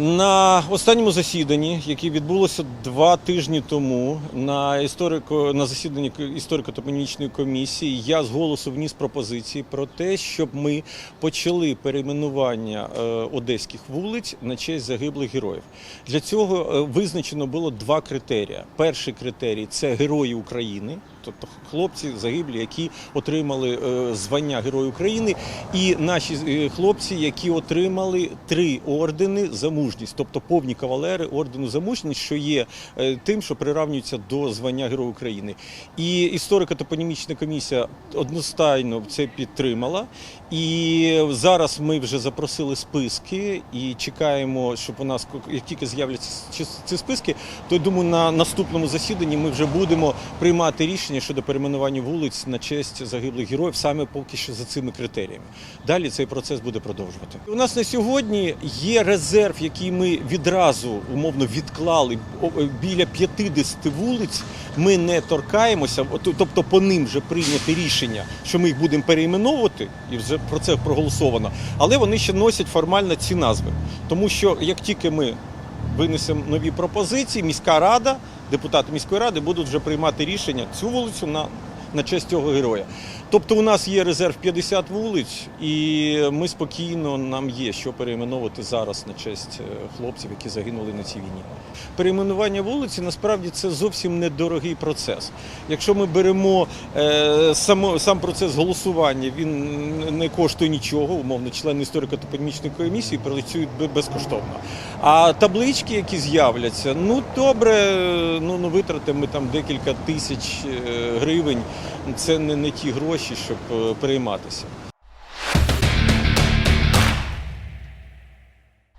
На останньому засіданні, яке відбулося два тижні тому, на історико на засіданні історико-топонімічної комісії, я з голосу вніс пропозиції про те, щоб ми почали перейменування е, одеських вулиць на честь загиблих героїв. Для цього е, визначено було два критерії. Перший критерій це герої України, тобто хлопці загиблі, які отримали е, звання Герой України, і наші е, хлопці, які отримали три ордени за мужність, тобто повні кавалери ордену за мужність, що є е, тим, що приравнюється до звання Герой України. І історико-топонімічна комісія одностайно це підтримала. І зараз ми вже запросили списки і чекаємо, щоб у нас як тільки з'являться ці списки, то я думаю, на наступному засіданні ми вже будемо приймати рішення щодо перейменування вулиць на честь загиблих героїв саме поки що за цими критеріями. Далі цей процес буде продовжувати. У нас на сьогодні є резерв, який ми відразу умовно відклали е, біля 50 вулиць. Ми не торкаємося, тобто по ним вже прийняте рішення, що ми їх будемо перейменовувати, і вже про це проголосовано. Але вони ще носять формально ці назви, тому що як тільки ми винесемо нові пропозиції, міська рада, депутати міської ради будуть вже приймати рішення цю вулицю на, на честь цього героя. Тобто у нас є резерв 50 вулиць, і ми спокійно нам є що перейменовувати зараз на честь е, хлопців, які загинули на цій війні. Перейменування вулиці насправді це зовсім недорогий процес. Якщо ми беремо е, само, сам процес голосування, він не коштує нічого, умовно, члени історико-топонімічної комісії працюють безкоштовно. А таблички, які з'являться, ну добре, ну, ну витратимо ми там декілька тисяч е, гривень. Це не, не ті гроші, щоб прийматися. перейматися.